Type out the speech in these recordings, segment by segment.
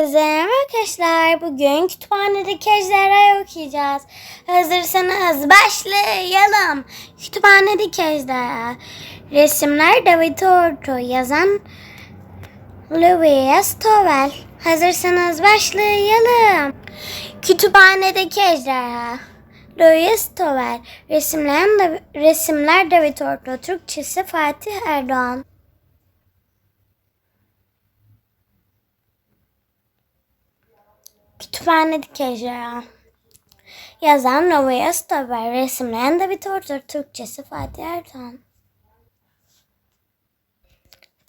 Merhaba arkadaşlar. Bugün kütüphanedeki ejderhayı okuyacağız. Hazırsanız başlayalım. Kütüphanedeki ejderha. Resimler David Orto. Yazan Louis Tovel. Hazırsanız başlayalım. Kütüphanedeki ejderha. Louis Tovel. Resimler, resimler David Orto. Türkçesi Fatih Erdoğan. Kütüphanedeki ejderha. Yazan Novaya Stover. Resimleyen de bir tortur. Türkçesi Fatih Erdoğan.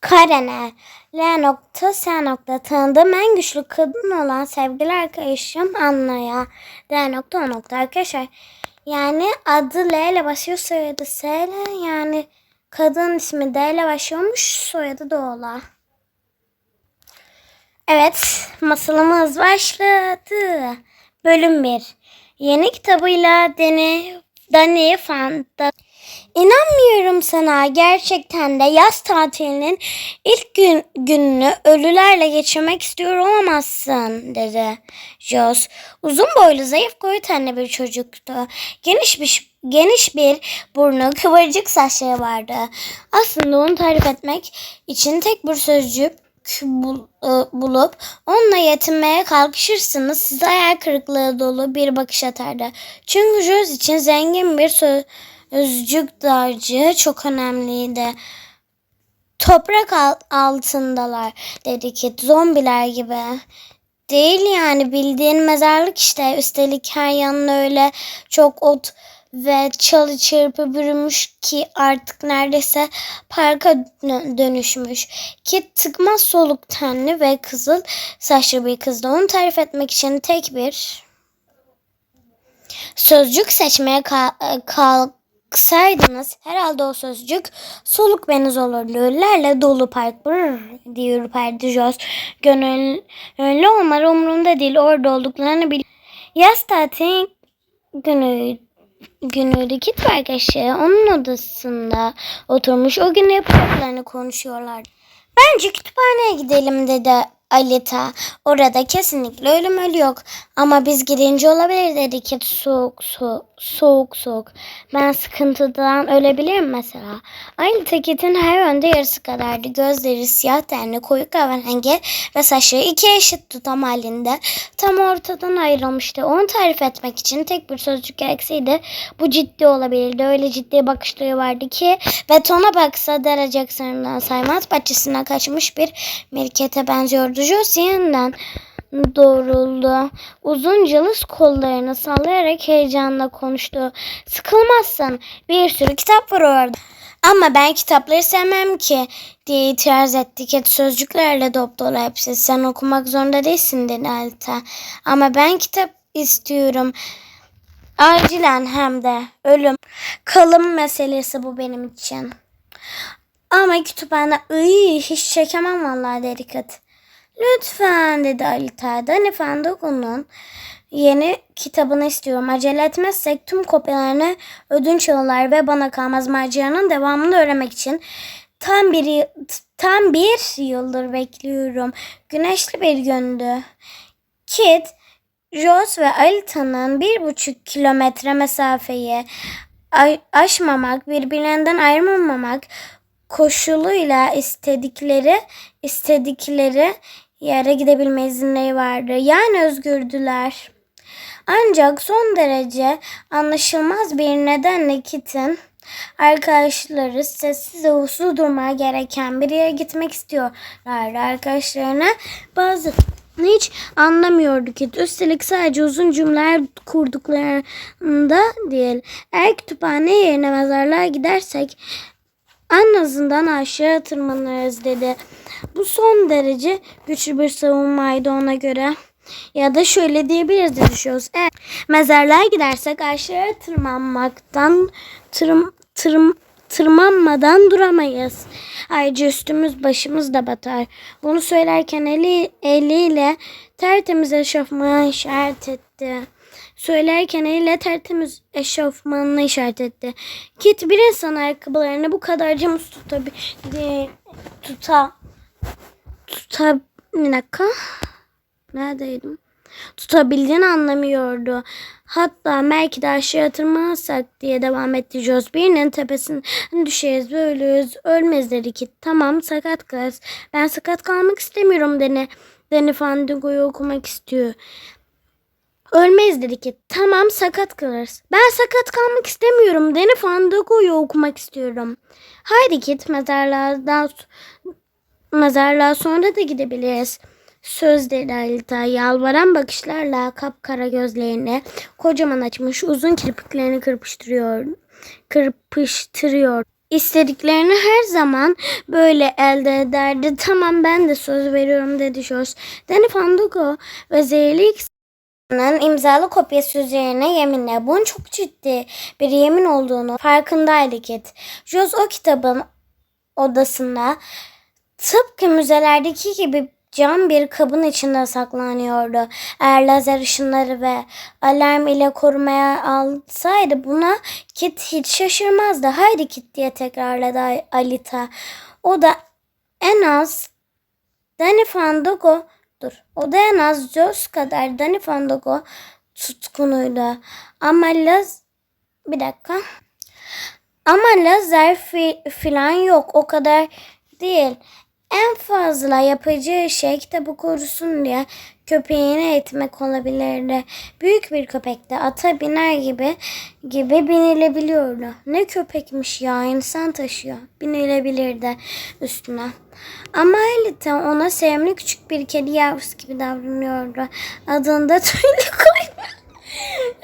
Karene. L nokta S nokta tanıdığım en güçlü kadın olan sevgili arkadaşım Anna'ya. D nokta O nokta arkadaşlar. Yani adı L ile başlıyor soyadı S ile yani kadın ismi D ile başlıyormuş soyadı da Oğla. Evet, masalımız başladı. Bölüm 1. Yeni kitabıyla Dani, Dani Fanta. İnanmıyorum sana. Gerçekten de yaz tatilinin ilk gün, gününü ölülerle geçirmek istiyor olamazsın dedi Jos. Uzun boylu zayıf koyu tenli bir çocuktu. Geniş bir geniş bir burnu, kıvırcık saçları vardı. Aslında onu tarif etmek için tek bir sözcük e, bulup onunla yetinmeye kalkışırsınız size hayal kırıklığı dolu bir bakış atardı. Çünkü Jules için zengin bir sözcük dağarcığı çok önemliydi. Toprak al- altındalar dedi Kit zombiler gibi. Değil yani bildiğin mezarlık işte. Üstelik her yanına öyle çok ot ve çalı çırpı bürümüş ki artık neredeyse parka dö- dönüşmüş. Kit tıkmaz soluk tenli ve kızıl saçlı bir kızdı. Onu tarif etmek için tek bir sözcük seçmeye ka- kalksaydınız herhalde o sözcük soluk beniz olurdu. Ölülerle dolu park brr diye ürperdi Jos. Gönüllü olmaları umurumda değil. Orada olduklarını bil. Yaz tatil günü günüydü. Kit ve arkadaşı onun odasında oturmuş. O gün yapacaklarını konuşuyorlar. Bence kütüphaneye gidelim dedi Alita. Orada kesinlikle ölüm ölü yok. Ama biz girince olabilir dedi Kit soğuk soğuk soğuk soğuk. Ben sıkıntıdan ölebilirim mesela. Alita Kit'in her yönde yarısı kadardı. Gözleri siyah tenli koyu kahverengi ve saçları iki eşit tutam halinde tam ortadan ayrılmıştı. Onu tarif etmek için tek bir sözcük gerekseydi bu ciddi olabilirdi. Öyle ciddi bakışları vardı ki ve tona baksa derece sınırından saymaz bahçesine kaçmış bir mirkete benziyordu. Josie yeniden doğruldu. Uzun cılız kollarını sallayarak heyecanla konuştu. Sıkılmazsın. Bir sürü kitap var orada. Ama ben kitapları sevmem ki diye itiraz etti. Ket sözcüklerle dop dolu hepsi. Sen okumak zorunda değilsin dedi Alta. Ama ben kitap istiyorum. Acilen hem de ölüm. Kalım meselesi bu benim için. Ama kütüphane ıy, hiç çekemem vallahi dedi Kat. Lütfen dedi Alita. Dan Efendi yeni kitabını istiyorum. Acele etmezsek tüm kopyalarını ödünç alırlar ve bana kalmaz maceranın devamını öğrenmek için tam bir tam bir yıldır bekliyorum. Güneşli bir gündü. Kit, Rose ve Alita'nın bir buçuk kilometre mesafeyi aşmamak, birbirlerinden ayrılmamak koşuluyla istedikleri istedikleri yere gidebilme izinleri vardı. Yani özgürdüler. Ancak son derece anlaşılmaz bir nedenle Kit'in arkadaşları sessiz ve uslu durmaya gereken bir yere gitmek istiyorlardı. Arkadaşlarına bazı hiç anlamıyordu Kit. Üstelik sadece uzun cümleler kurduklarında değil. Eğer kütüphane yerine mezarlığa gidersek en azından aşağı tırmanırız dedi. Bu son derece güçlü bir savunmaydı ona göre. Ya da şöyle diyebiliriz de düşünüyoruz. Eğer mezarlığa gidersek aşağı tırmanmaktan tırm, tırm, tırmanmadan duramayız. Ayrıca üstümüz başımız da batar. Bunu söylerken eli, eliyle tertemiz eşofmanı işaret etti. Söylerken eliyle tertemiz eşofmanını işaret etti. Kit bir insan ayakkabılarını bu kadar cımış tutabilir. Tuta. Tuta. Bir dakika. Neredeydim? Tutabildiğini anlamıyordu. Hatta belki de aşağıya tırmanırsak diye devam etti Jos. Birinin tepesinden düşeriz ve ölürüz. Ölmez dedi ki. Tamam sakat kız. Ben sakat kalmak istemiyorum Deni. Deni Fandigo'yu okumak istiyor. Ölmeyiz dedi ki. Tamam sakat kalırız. Ben sakat kalmak istemiyorum. Deni Fandigo'yu okumak istiyorum. Haydi git mezarlığa, mezarlığa sonra da gidebiliriz. Söz dedi Alita yalvaran bakışlarla kapkara gözlerini kocaman açmış uzun kirpiklerini kırpıştırıyor. Kırpıştırıyor. İstediklerini her zaman böyle elde ederdi. Tamam ben de söz veriyorum dedi Jos. Danny Fandugo ve Zehirli İksir'in imzalı kopyası üzerine yeminle bunun çok ciddi bir yemin olduğunu farkındaydı Kit. Jos o kitabın odasında tıpkı müzelerdeki gibi cam bir kabın içinde saklanıyordu. Eğer lazer ışınları ve alarm ile korumaya alsaydı buna Kit hiç şaşırmazdı. Haydi Kit diye tekrarladı Alita. O da en az Danny Fandango dur. O da en az Joss kadar Danny Fandango tutkunuydu. Ama laz bir dakika. Ama lazer fi, filan yok. O kadar değil. En fazla yapacağı şey kitabı korusun diye köpeğini eğitmek olabilirdi. Büyük bir köpekte ata biner gibi gibi binilebiliyordu. Ne köpekmiş ya insan taşıyor. Binilebilirdi üstüne. Ama Elita ona sevimli küçük bir kedi yavrusu gibi davranıyordu. Adında tüylü koymuş.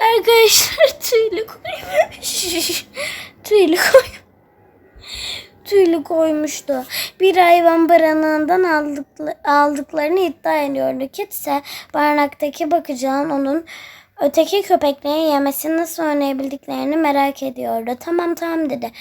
Arkadaşlar tüylü koymuş. tüylü koymuş tüylü koymuştu. Bir hayvan barınağından aldıklı, aldıklarını iddia ediyordu. Kit ise barınaktaki bakıcının onun öteki köpeklerin yemesini nasıl oynayabildiklerini merak ediyordu. Tamam tamam dedi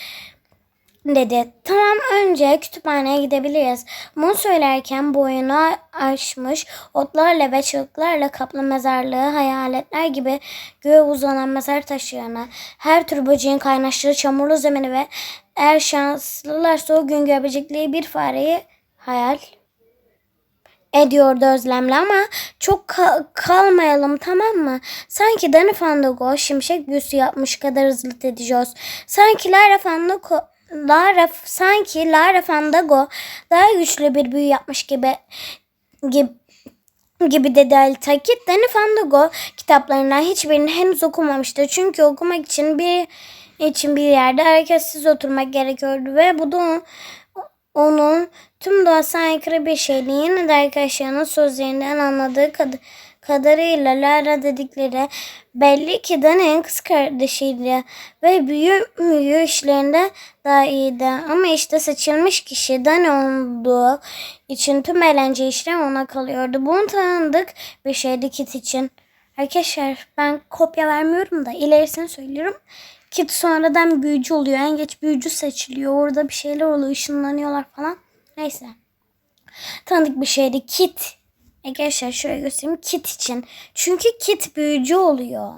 dedi. Tamam önce kütüphaneye gidebiliriz. Bunu söylerken boyunu aşmış otlarla ve çığlıklarla kaplı mezarlığı hayaletler gibi göğe uzanan mezar taşlarına her tür böceğin kaynaştığı çamurlu zemini ve eğer şanslılarsa o gün görebilecekleri bir fareyi hayal ediyordu özlemle ama çok ka- kalmayalım tamam mı? Sanki Danny Fandango şimşek büyüsü yapmış kadar hızlı edeceğiz. Sanki Lara Fandango Lara sanki Lara Fandango daha güçlü bir büyü yapmış gibi gibi gibi dedi Ali Takit. Danny Fandango kitaplarından hiçbirini henüz okumamıştı. Çünkü okumak için bir için bir yerde hareketsiz oturmak gerekiyordu ve bu da onun tüm doğasına aykırı bir şeydi. Yine de arkadaşlarının sözlerinden anladığı kad kadarıyla Lara dedikleri belli ki Dani'nin kız kardeşiydi ve büyü müyü işlerinde daha iyiydi. Ama işte seçilmiş kişi Dani olduğu için tüm eğlence işlem ona kalıyordu. Bunu tanıdık bir şeydi Kit için. Arkadaşlar ben kopya vermiyorum da ilerisini söylüyorum. Kit sonradan büyücü oluyor. En geç büyücü seçiliyor. Orada bir şeyler oluyor. ışınlanıyorlar falan. Neyse. Tanıdık bir şeydi. Kit. Arkadaşlar şöyle göstereyim. Kit için. Çünkü Kit büyücü oluyor.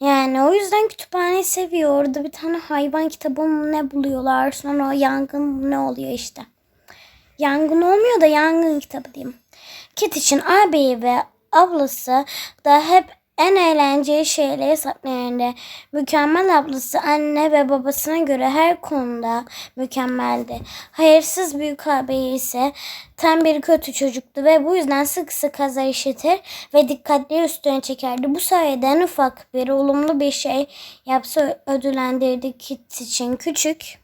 Yani o yüzden kütüphaneyi seviyor. Orada bir tane hayvan kitabı ne buluyorlar. Sonra o yangın ne oluyor işte. Yangın olmuyor da yangın kitabı diyeyim. Kit için ağabeyi ve ablası da hep en eğlenceli şeyleri saklayandı. Mükemmel ablası anne ve babasına göre her konuda mükemmeldi. Hayırsız büyük ağabeyi ise tam bir kötü çocuktu ve bu yüzden sık sık kaza işitir ve dikkatli üstüne çekerdi. Bu sayede en ufak bir olumlu bir şey yapsa ödüllendirdi Kit için küçük.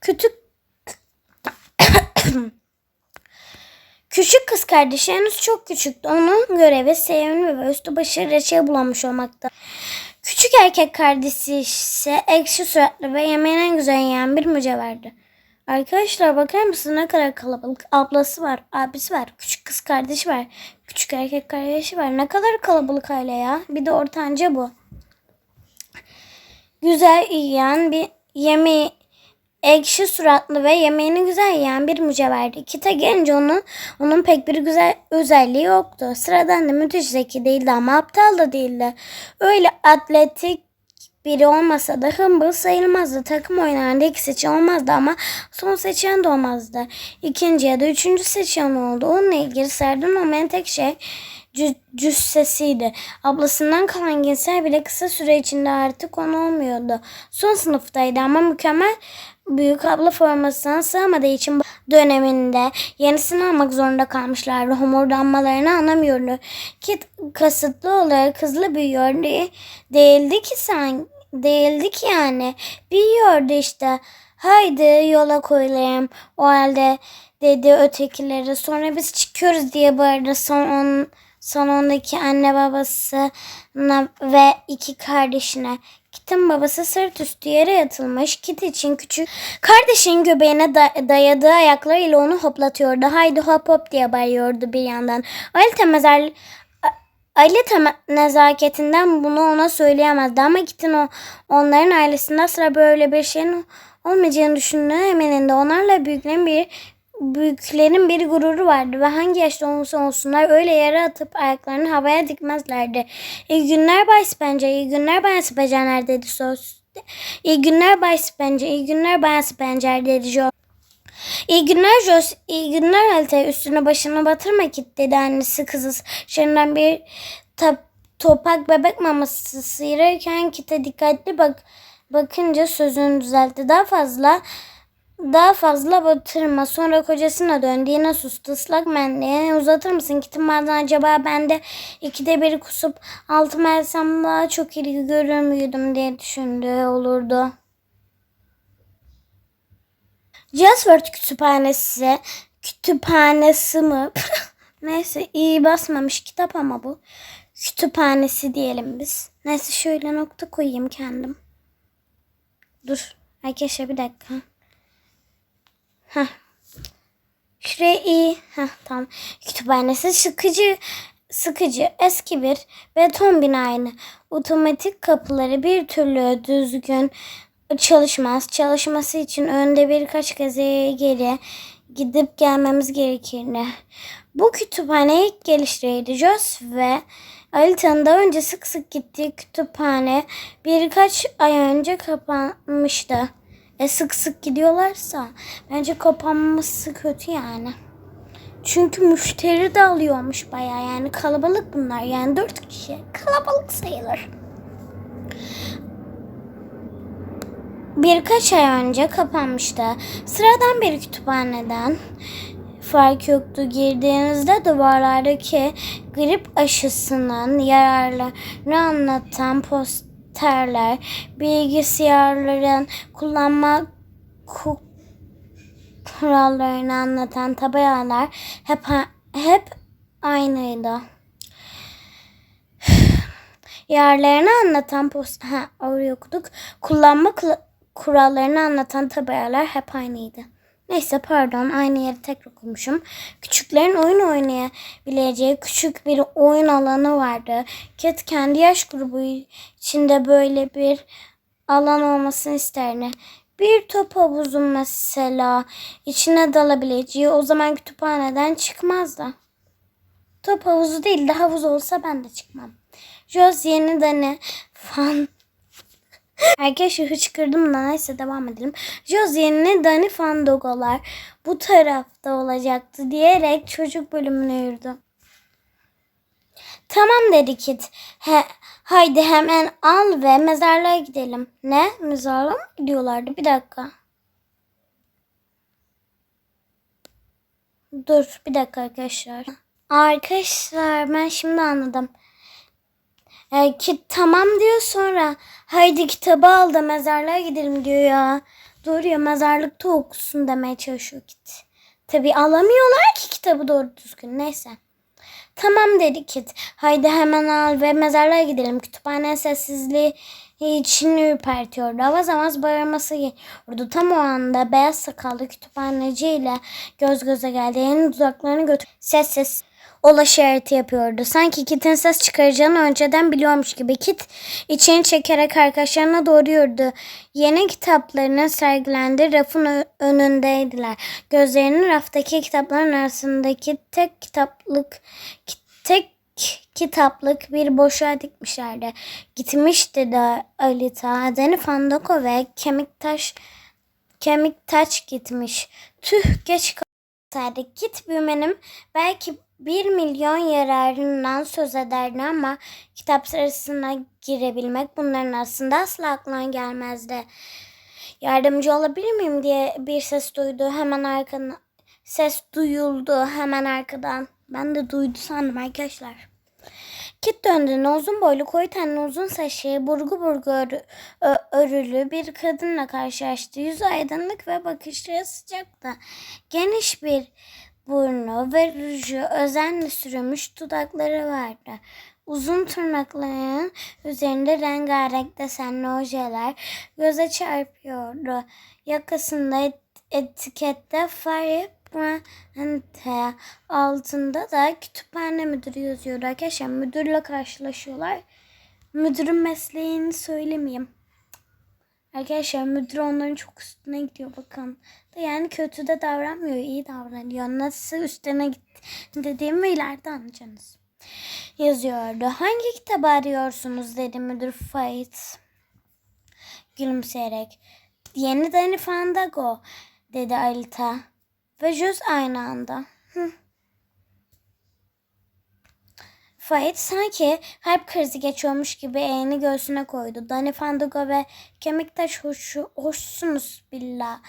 Küçük Küçük kız kardeşi henüz çok küçüktü. Onun görevi sevimli ve üstü başı reçel bulanmış olmakta. Küçük erkek kardeşi ise ekşi suratlı ve yemeğin en güzel yiyen bir mücevherdi. Arkadaşlar bakar mısınız ne kadar kalabalık. Ablası var, abisi var, küçük kız kardeşi var, küçük erkek kardeşi var. Ne kadar kalabalık aile ya. Bir de ortanca bu. Güzel yiyen bir yemeği ekşi suratlı ve yemeğini güzel yiyen bir mücevherdi. Kite gelince onun, onun pek bir güzel özelliği yoktu. Sıradan da müthiş zeki değildi ama aptal da değildi. Öyle atletik biri olmasa da hımbıl sayılmazdı. Takım oyunlarında ilk seçen olmazdı ama son seçen de olmazdı. İkinci ya da üçüncü seçen oldu. Onunla ilgili serden olmayan tek şey cü- cüssesiydi. Ablasından kalan gençler bile kısa süre içinde artık onu olmuyordu. Son sınıftaydı ama mükemmel büyük abla formasına sığamadığı için döneminde yenisini almak zorunda kalmışlardı. Homurdanmalarını anlamıyordu. Kit kasıtlı olarak hızlı büyüyor diye değildi ki sen değildi ki yani. Büyüyordu işte. Haydi yola koyulayım. O halde dedi ötekileri. Sonra biz çıkıyoruz diye bağırdı son on, salondaki anne babasına ve iki kardeşine. Kit'in babası sırt üstü yere yatılmış. Kit için küçük kardeşin göbeğine da- dayadığı ayaklarıyla onu hoplatıyordu. Haydi hop hop diye bağırıyordu bir yandan. Alita mezar Alita me- nezaketinden bunu ona söyleyemezdi ama Kit'in o, onların ailesinde sıra böyle bir şeyin olmayacağını düşündüğüne eminindi. Onlarla büyüklerin bir büyüklerin bir gururu vardı ve hangi yaşta olursa olsunlar öyle yere atıp ayaklarını havaya dikmezlerdi. İyi günler Bay Spencer, iyi günler Bay Spencer dedi söz. İyi günler Bay Spencer, iyi günler Bay Spencer dedi Joe. İyi günler Jos, iyi günler Alta. Üstüne başını batırma Kit dedi annesi kızı. Şerinden bir tap, topak bebek maması sıyırırken Kit'e dikkatli bak bakınca sözünü düzeltti. Daha fazla daha fazla batırma. Sonra kocasına döndü. Yine sustu. Islak mendili uzatır mısın? Kit'in bazen acaba ben de ikide bir kusup altıma etsem daha çok ilgi görür müydüm diye düşündü olurdu. Jasford kütüphanesi kütüphanesi mi? Neyse iyi basmamış kitap ama bu. Kütüphanesi diyelim biz. Neyse şöyle nokta koyayım kendim. Dur. Arkadaşlar bir dakika. Heh. Şuraya iyi. Heh, tamam. Kütüphanesi sıkıcı sıkıcı eski bir beton binaydı. Otomatik kapıları bir türlü düzgün çalışmaz. Çalışması için önde birkaç kez geri gidip gelmemiz gerekirdi. Bu kütüphane ilk geliştiriydi. Jos ve Alita'nın daha önce sık sık gittiği kütüphane birkaç ay önce kapanmıştı. E sık sık gidiyorlarsa bence kapanması kötü yani. Çünkü müşteri de alıyormuş bayağı yani kalabalık bunlar yani dört kişi kalabalık sayılır. Birkaç ay önce kapanmıştı. Sıradan bir kütüphaneden fark yoktu. Girdiğinizde duvarlardaki grip aşısının yararlarını anlatan posterler, bilgisayarların kullanma ku- kurallarını anlatan tabelalar hep hep aynıydı. Yerlerini anlatan post ha orayı okuduk. Kullanma kurallarını anlatan tabelalar hep aynıydı. Neyse pardon aynı yeri tekrar okumuşum. Küçüklerin oyun oynayabileceği küçük bir oyun alanı vardı. Cat kendi yaş grubu içinde böyle bir alan olmasını isterdi. Bir top havuzu mesela içine dalabileceği o zaman kütüphaneden çıkmazdı. Top havuzu değil de havuz olsa ben de çıkmam. Jos yeni de ne fan Arkadaşlar hıçkırdım da neyse devam edelim. Jos yeni Dani Fandogolar bu tarafta olacaktı diyerek çocuk bölümüne yürüdü. Tamam dedi Kit. He, haydi hemen al ve mezarlığa gidelim. Ne? Mezarlığa mı gidiyorlardı? Bir dakika. Dur bir dakika arkadaşlar. Arkadaşlar ben şimdi anladım. E, kit tamam diyor sonra haydi kitabı al da mezarlığa gidelim diyor ya. Ya mezarlıkta okusun demeye çalışıyor Kit. Tabi alamıyorlar ki kitabı doğru düzgün neyse. Tamam dedi Kit. Haydi hemen al ve mezarlığa gidelim. Kütüphane sessizliği içini ürpertiyordu. Avaz avaz bağırması geliyordu. Tam o anda beyaz sakallı kütüphaneciyle göz göze geldi. Elini dudaklarını götür. Ses ses ola işareti yapıyordu. Sanki Kit'in ses çıkaracağını önceden biliyormuş gibi. Kit içini çekerek arkadaşlarına doğru yürüdü. Yeni kitaplarının sergilendiği rafın önündeydiler. Gözlerini raftaki kitapların arasındaki tek kitaplık tek kitaplık bir boşluğa dikmişlerdi. Gitmişti de Alita, Deni Fandoko ve Kemik Taş Kemik Taç gitmiş. Tüh geç kalsaydık. Git büyümenim belki bir milyon yararından söz ederdi ama kitap sırasına girebilmek bunların aslında asla aklına gelmezdi. Yardımcı olabilir miyim diye bir ses duydu. Hemen arkadan ses duyuldu hemen arkadan. Ben de duydu sandım arkadaşlar. Kit döndüğünde uzun boylu koyu tenli uzun saçlı burgu burgu örü- örülü bir kadınla karşılaştı. Yüzü aydınlık ve bakışları sıcaktı. Geniş bir burnu ve ruju özenle sürülmüş dudakları vardı. Uzun tırnaklarının üzerinde rengarenk desenli ojeler göze çarpıyordu. Yakasında et- etikette Fire Brante altında da kütüphane müdürü yazıyordu arkadaşlar. Müdürle karşılaşıyorlar. Müdürün mesleğini söylemeyeyim. Arkadaşlar müdür onların çok üstüne gidiyor bakın. Da yani kötü de davranmıyor, iyi davranıyor. Nasıl üstüne gitti dediğimi ileride anlayacaksınız. Yazıyordu. Hangi kitabı arıyorsunuz dedi müdür Fait. Gülümseyerek. Yeni Danny Fandango dedi Alita. Ve Juz aynı anda. Hı. Fait sanki kalp krizi geçiyormuş gibi elini göğsüne koydu. Danny Fandango ve Kemiktaş hoşu, hoşsunuz billah.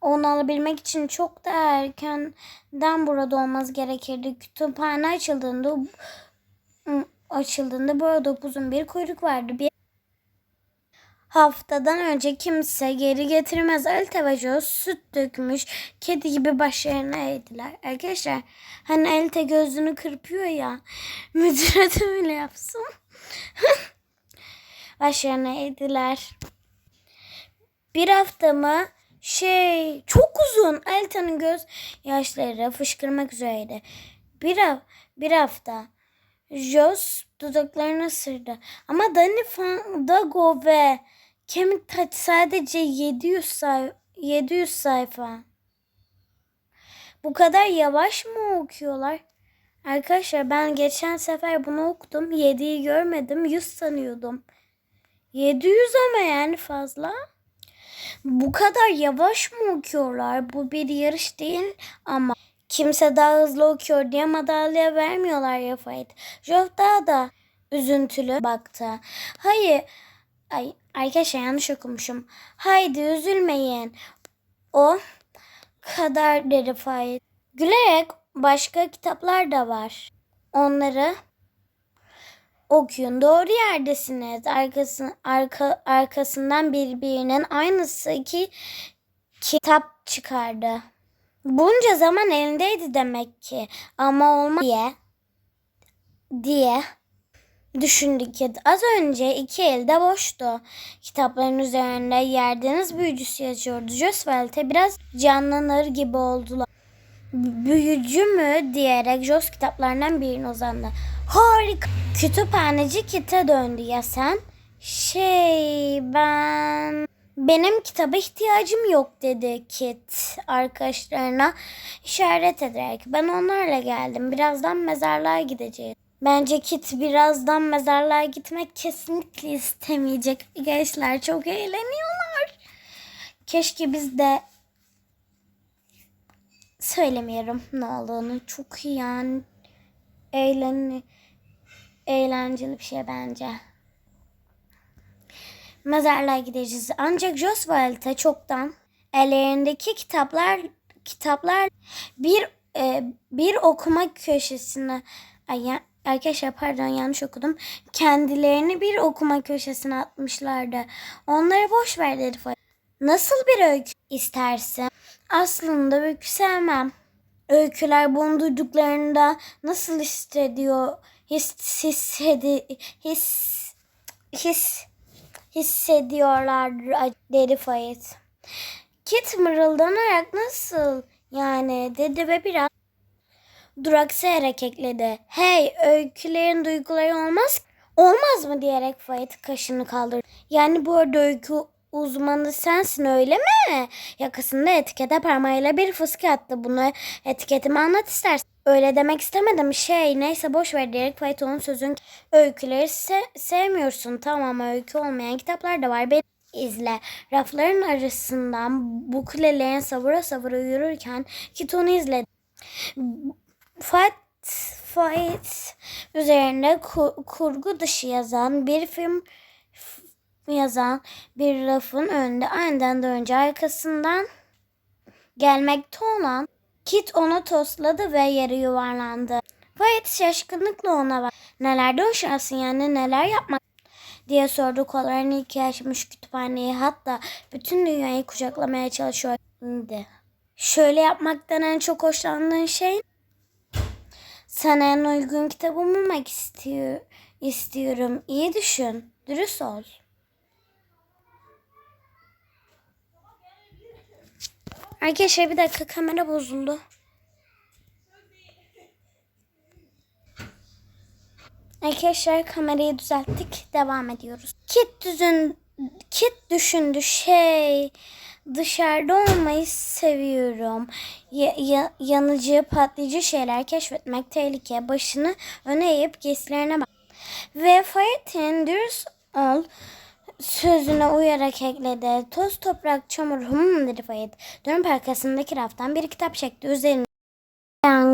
Onu alabilmek için çok da erkenden burada olmaz gerekirdi. Kütüphane açıldığında açıldığında burada uzun bir kuyruk vardı. Bir haftadan önce kimse geri getirmez. Ve Joe süt dökmüş kedi gibi başlarına eğdiler. Arkadaşlar hani Alita gözünü kırpıyor ya müdüre de öyle yapsın. başlarına eğdiler. Bir hafta mı? Şey çok uzun. Alita'nın göz yaşları fışkırmak üzereydi. Bir, bir hafta. Jos dudaklarını ısırdı. Ama Danny Fandango ve Kemik Taç sadece 700 say 700 sayfa. Bu kadar yavaş mı okuyorlar? Arkadaşlar ben geçen sefer bunu okudum. 7'yi görmedim. 100 sanıyordum. 700 ama yani fazla. Bu kadar yavaş mı okuyorlar? Bu bir yarış değil ama kimse daha hızlı okuyor diye madalya vermiyorlar ya Fait. Joe daha da üzüntülü baktı. Hayır. Ay arkadaşlar yanlış okumuşum. Haydi üzülmeyin. O kadar dedi Fait. Gülerek başka kitaplar da var. Onları okuyun. Doğru yerdesiniz. Arkası, arka, arkasından birbirinin aynısı iki kitap çıkardı. Bunca zaman elindeydi demek ki. Ama olmaz diye diye düşündü kedi. Az önce iki elde boştu. Kitapların üzerinde yerdeniz büyücüsü yazıyordu. Josvelt'e biraz canlanır gibi oldular. Büyücü mü diyerek Jos kitaplarından birine uzandı. Harika. Kütüphaneci Kit'e döndü ya sen? Şey ben... Benim kitaba ihtiyacım yok dedi Kit arkadaşlarına işaret ederek. Ben onlarla geldim. Birazdan mezarlığa gideceğiz. Bence Kit birazdan mezarlığa gitmek kesinlikle istemeyecek. Gençler çok eğleniyorlar. Keşke biz de söylemiyorum ne olduğunu. Çok iyi yani. Eğlen eğlenceli bir şey bence. Mezarlığa gideceğiz. Ancak Joswald'e çoktan ellerindeki kitaplar kitaplar bir e, bir okuma köşesine ay, arkadaşlar pardon yanlış okudum. Kendilerini bir okuma köşesine atmışlardı. Onları boş ver dedi Fa- Nasıl bir öykü istersin? Aslında öykü sevmem. Öyküler bunu duyduklarında nasıl hissediyor? His, hissedi, his, his, hissediyorlardır dedi Fayet. Kit mırıldanarak nasıl yani dedi ve biraz duraksayarak ekledi. Hey öykülerin duyguları olmaz Olmaz mı diyerek Fayet kaşını kaldırdı. Yani bu arada öykü uzmanı sensin öyle mi? Yakasında etikete parmağıyla bir fıske attı. Bunu etiketimi anlat istersen. Öyle demek istemedim. Şey neyse boş ver diyerek Fayton'un sözün öyküleri se- sevmiyorsun. Tamam öykü olmayan kitaplar da var. Beni izle. Rafların arasından bu kulelerin savura savura yürürken Kitonu izle. Fight Fight üzerinde ku- kurgu dışı yazan bir film yazan bir rafın önünde aniden dönünce arkasından gelmekte olan Kit onu tosladı ve yere yuvarlandı. Wyatt şaşkınlıkla ona bak. Nelerde hoşlarsın yani neler yapmak diye sordu kollarını iki açmış kütüphaneyi hatta bütün dünyayı kucaklamaya çalışıyor. Şimdi. Şöyle yapmaktan en çok hoşlandığın şey sana en uygun kitabı bulmak istiyor, istiyorum. İyi düşün. Dürüst ol. Arkadaşlar bir dakika kamera bozuldu. Arkadaşlar kamerayı düzelttik. Devam ediyoruz. Kit düzün Kit düşündü şey dışarıda olmayı seviyorum. Ya, ya- yanıcı patlayıcı şeyler keşfetmek tehlike. Başını öne eğip giysilerine bak. Ve Fayet'in dürüst ol sözüne uyarak ekledi. Toz toprak çamur hım dedi Fayet. Dönüp arkasındaki raftan bir kitap çekti. Üzerine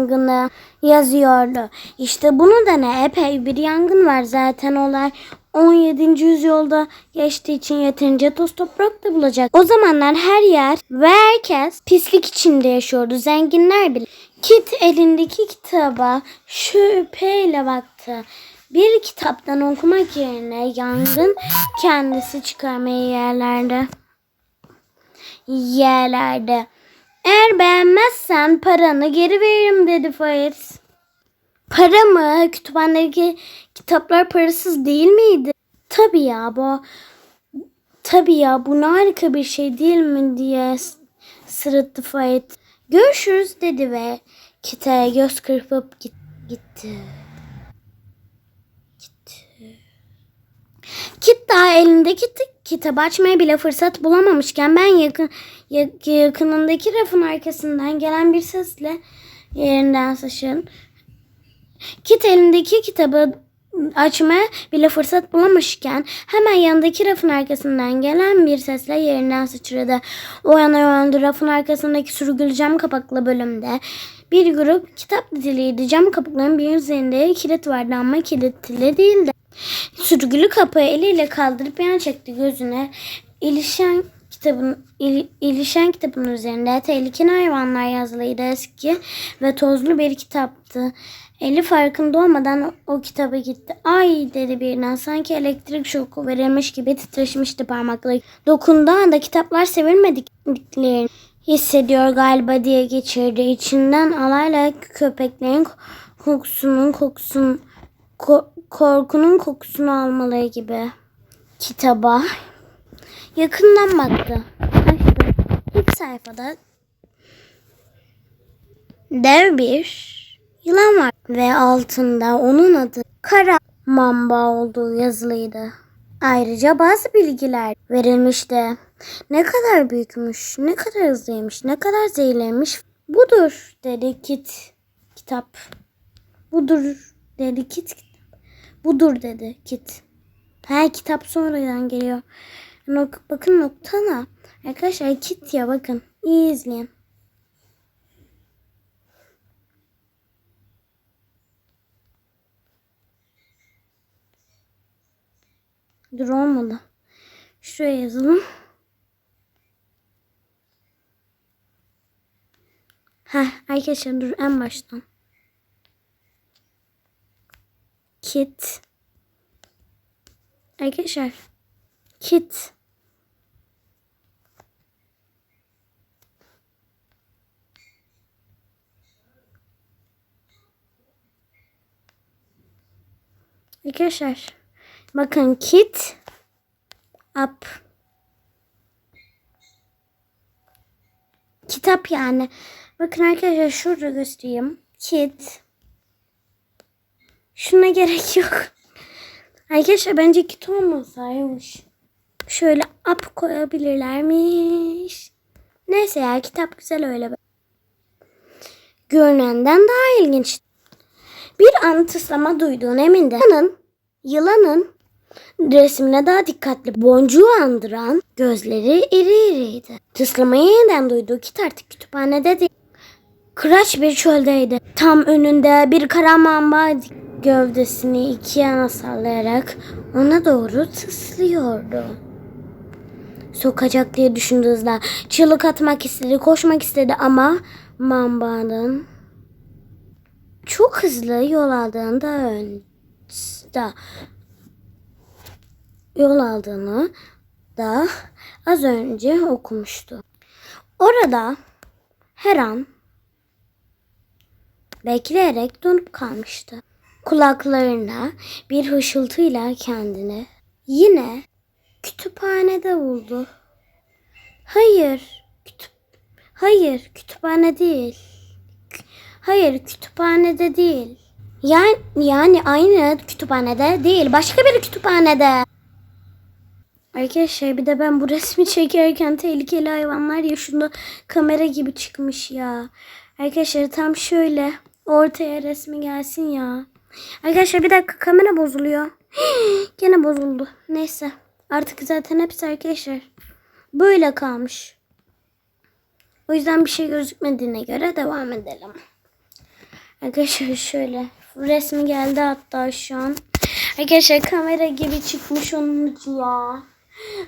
yangını yazıyordu. İşte bunu da ne? Epey bir yangın var zaten olay. 17. yüzyılda geçtiği için yeterince toz toprak da bulacak. O zamanlar her yer ve herkes pislik içinde yaşıyordu. Zenginler bile. Kit elindeki kitaba şüpheyle baktı. Bir kitaptan okumak yerine yangın kendisi çıkarmayı yerlerde. Yerlerde. Eğer beğenmezsen paranı geri veririm dedi Faiz. Para mı? Kütüphanedeki kitaplar parasız değil miydi? Tabii ya bu tabii ya bu harika bir şey değil mi diye sırıttı Faiz. Görüşürüz dedi ve kitaya göz kırpıp git- gitti. Kit daha elindeki kitabı açmaya bile fırsat bulamamışken ben yakın ya- yakınındaki rafın arkasından gelen bir sesle yerinden sıçın. Kit elindeki kitabı açmaya bile fırsat bulamışken hemen yanındaki rafın arkasından gelen bir sesle yerinden sıçradı. O yana yöndü rafın arkasındaki sürgülü cam kapaklı bölümde. Bir grup kitap diziliydi. Cam kapakların bir üzerinde kilit vardı ama kilitli değildi. Sürgülü kapıyı eliyle kaldırıp yana çekti gözüne. İlişen kitabın il- ilişen kitabın üzerinde tehlikeli hayvanlar yazılıydı eski ve tozlu bir kitaptı. Eli farkında olmadan o, kitaba gitti. Ay dedi birden sanki elektrik şoku verilmiş gibi titreşmişti parmakları. Dokunduğu anda kitaplar sevilmediklerini hissediyor galiba diye geçirdi. İçinden alayla köpeklerin kokusunun kokusun ko- korkunun kokusunu almaları gibi. Kitaba yakından baktı. Açtı. İlk sayfada dev bir yılan var ve altında onun adı Kara Mamba olduğu yazılıydı. Ayrıca bazı bilgiler verilmişti. Ne kadar büyükmüş, ne kadar hızlıymış, ne kadar zehirliymiş. Budur dedi Kit kitap. Budur dedi Kit kitap. Budur dedi Kit. Her kitap sonradan geliyor. Nok bakın noktana. Arkadaşlar Kit ya bakın. İyi izleyin. Dur olmadı. Şuraya yazalım. Heh arkadaşlar dur en baştan. Kit. Arkadaşlar. Kit. Arkadaşlar. Bakın kit. Up. Kitap yani. Bakın arkadaşlar şurada göstereyim. Kit. Şuna gerek yok. Arkadaşlar bence kit olmasaymış. Şöyle up koyabilirlermiş. Neyse ya kitap güzel öyle. görünenden daha ilginç. Bir an tıslama duyduğun emindi. Yılanın, yılanın resmine daha dikkatli boncuğu andıran gözleri iri iriydi. Tıslamayı yeniden duyduğu kit artık kütüphanede değil. Kıraç bir çöldeydi. Tam önünde bir kara mamba gövdesini iki yana sallayarak ona doğru tıslıyordu. Sokacak diye düşündü hızla. Çığlık atmak istedi, koşmak istedi ama mambanın çok hızlı yol aldığında ön da yol aldığını da az önce okumuştu. Orada her an bekleyerek donup kalmıştı. Kulaklarına bir hışıltıyla kendini yine kütüphanede buldu. Hayır, kütüp Hayır, kütüphane değil. Hayır, kütüphanede değil. Yani yani aynı kütüphanede değil, başka bir kütüphanede. Arkadaşlar bir de ben bu resmi çekerken tehlikeli hayvanlar ya şunda kamera gibi çıkmış ya. Arkadaşlar tam şöyle ortaya resmi gelsin ya. Arkadaşlar bir dakika kamera bozuluyor. Gene bozuldu. Neyse artık zaten hepsi arkadaşlar böyle kalmış. O yüzden bir şey gözükmediğine göre devam edelim. Arkadaşlar şöyle resmi geldi hatta şu an. Arkadaşlar kamera gibi çıkmış onun ya.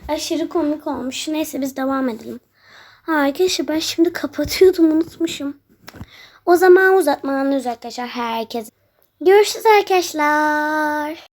Aşırı komik olmuş. Neyse biz devam edelim. Ha, arkadaşlar ben şimdi kapatıyordum unutmuşum. O zaman uzatmadan arkadaşlar herkes. Görüşürüz arkadaşlar.